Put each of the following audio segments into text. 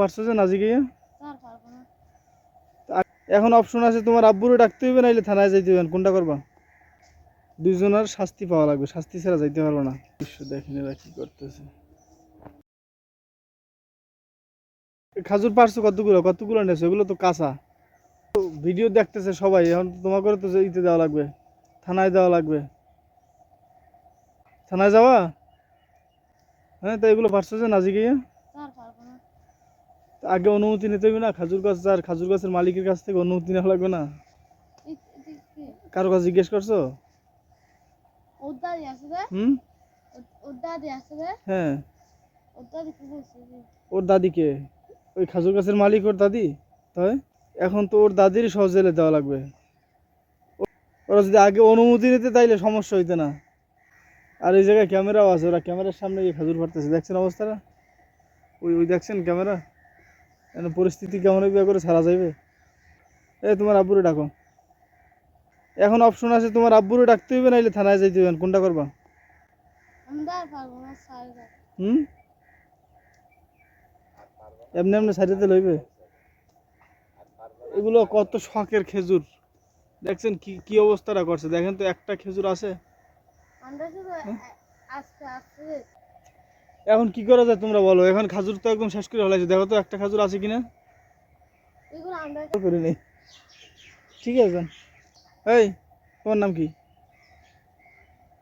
পারছ যে নাজি গিয়ে এখন অপশন আছে তোমার আব্বুরে ডাকতে হইবে নাইলে থানায় যাইতে হইবে। কোনটা করবা? দুইজনের শাস্তি পাওয়া লাগবে। শাস্তি ছাড়া যাইতে পারব না। দৃশ্য দেখেন এরা কি করতেছে। খাজুর পারছ কতগুলো? কতগুলো নেছো এগুলো তো কাঁচা। ভিডিও দেখতেছে সবাই। এখন তো তোমার করে তো ইতে দেওয়া লাগবে। থানায় দেওয়া লাগবে। থানায় যাওয়া? হ্যাঁ তো এগুলো পারছ যে নাজি গিয়ে তার পারব না আগে অনুমতি নিতে হবে না খাজুর গাছ আর খাজুর গাছের মালিকের কাছ থেকে অনুমতি নেওয়া লাগবে না? কারও কাছে জিজ্ঞেস করছ? ওর দাদি আছে হুম? হ্যাঁ। ওর দাদিকে। ওই খাজুর গাছের মালিক ওর দাদি? তাই? এখন তো ওর দাদিরই সহজেলে দেওয়া লাগবে। ওরা যদি আগে অনুমতি নিতে তাইলে সমস্যা হইতে না। আর এই জায়গায় ক্যামেরাও আছে ওরা ক্যামেরার সামনে গিয়ে খাজুর ফাটতেছে। দেখছেন অবস্থাটা? ওই ওই দেখছেন ক্যামেরা? এখন পরিস্থিতি কেমন হইবে করে ছাড়া যাইবে। এ তোমার আব্বুরে ডাকো। এখন অপশন আছে তোমার আব্বুরে ডাকতে হইবে নাইলে থানায় যাইতে হইবে কোনটা করবা। হুম? এমনি এমনি সাইডেতে লইবে এগুলো কত শখের খেজুর। দেখছেন কি কি অবস্থাটা করছে। দেখেন তো একটা খেজুর আছে আমরা শুধু হ্যাঁ? আ- আস্তে আস্তে এখন কি করা যায় তোমরা বলো? এখন খাজুর তো একদম শেষ করে ফেলাইছে। দেখো তো একটা খাজুর আছে কিনা? করে নেই। ঠিক আছে। এই তোমার নাম কি?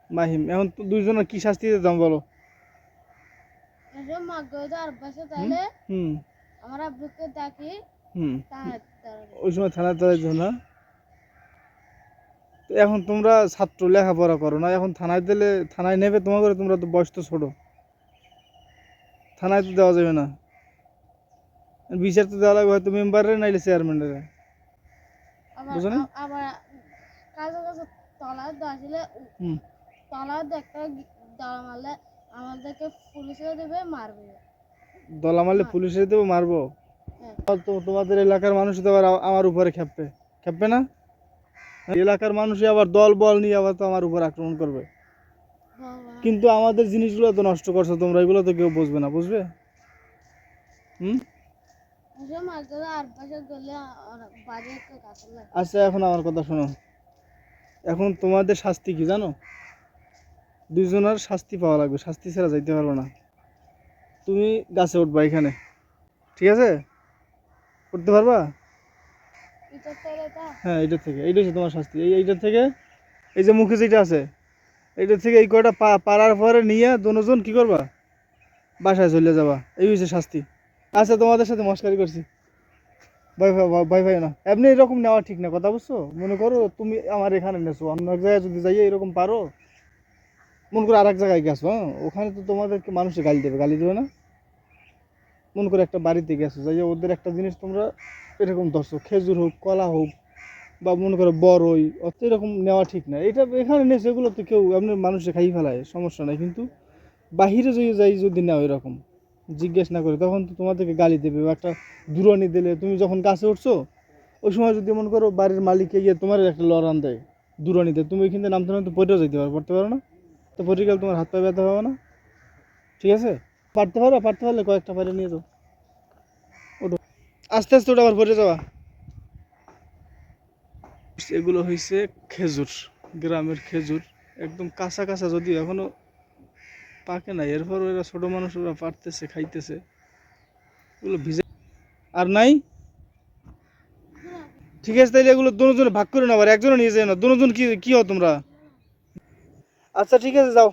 মাহিম। এখন তো দুইজনের কি শাস্তি দিতাম বলো। আর বাসা তাহলে হুম। আমার হুম। ওই সময় না তো এখন তোমরা ছাত্র লেখাপড়া করো না। এখন থানায় দিলে থানায় নেবে তোমার করে তোমরা তো বয়স তো ছোটো। থানায় তো দেওয়া যাবে না। বিচার তো দেওয়া লাগবে হয়তো মেম্বারের নাইলে চেয়ারম্যানের আবার বুঝো আবার কাছে কাছে তলা আসলে তলা একটা দলা মারলে আমাদেরকে পুলিশে দেবে মারবে। দলা মারলে পুলিশে দেবো মারবো? হ্যাঁ। তো তোমাদের এলাকার মানুষ তো আবার আমার উপরে খেপবে খেপবে না? এলাকার মানুষই আবার দল বল নিয়ে আবার তো আমার উপর আক্রমণ করবে। কিন্তু আমাদের জিনিসগুলো তো নষ্ট করছ তোমরা এগুলো তো কেউ বুঝবে না বুঝবে? হুম? লাগে। আচ্ছা এখন আমার কথা শোনো। এখন তোমাদের শাস্তি কি জানো? দুইজনের শাস্তি পাওয়া লাগবে শাস্তি ছাড়া যাইতে পারবে না। তুমি গাছে উঠবা এখানে ঠিক আছে? উঠতে পারবা? হ্যাঁ এইটা থেকে এইটা হচ্ছে তোমার শাস্তি। এই এইটা থেকে এই যে মুখে যেটা আছে এইটা থেকে এই কয়টা পা পারার পরে নিয়ে দুজন কি করবা? বাসায় চলে যাবা। এই হচ্ছে শাস্তি। আচ্ছা তোমাদের সাথে মস্কারি করছি। ভাই ভাই ভাই ভাই না। এমনি এরকম নেওয়া ঠিক না, কথা বুঝছ? মনে করো তুমি আমার এখানে নেছো, অন্য এক জায়গায় যদি যাই এরকম পারো, মনে করে আর এক জায়গায় গেছো হ্যাঁ? ওখানে তো তোমাদেরকে মানুষে গালি দেবে গালি দেবে না? মনে করে একটা বাড়িতে গেছো যাই ওদের একটা জিনিস তোমরা এরকম ধরছো, খেজুর হোক, কলা হোক বা মনে করো বড়ই অত এরকম নেওয়া ঠিক না। এটা এখানে নেই, সেগুলো তো কেউ এমনি মানুষে খাই ফেলায়, সমস্যা নাই। কিন্তু বাহিরে যদি যাই, যদি নেও এরকম, জিজ্ঞেস না করে, তখন তো তোমাদেরকে গালি দেবে বা একটা দূরণী দিলে। তুমি যখন গাছে উঠছো, ওই সময় যদি মনে করো বাড়ির মালিককে গিয়ে তোমার একটা লড়ান দেয় দূরণীতে তুমি এখানে নামতে নামতে পড়েও যেতে পারো, পড়তে পারো না। তো পড়ে গেলে তোমার হাত পা ব্যথা হবে না। ঠিক আছে? পারতে পারো, পারতে পারলে কয়েকটা পারে নিয়ে যাও। ওটো আস্তে আস্তে ওটা আবার, পড়ে যাওয়া এগুলো হয়েছে খেজুর, গ্রামের খেজুর। একদম কাঁচা কাঁচা যদি এখনও পাকে না এরপর ওরা ছোটো মানুষ, ওরা পারতেছে, খাইতেছে। এগুলো ভিজে আর নাই? ঠিক আছে, তাইলে এগুলো দুজনে ভাগ করে নেবার একজনে নিয়ে যায় না। দুজন কি কি হও তোমরা? আচ্ছা ঠিক আছে, যাও।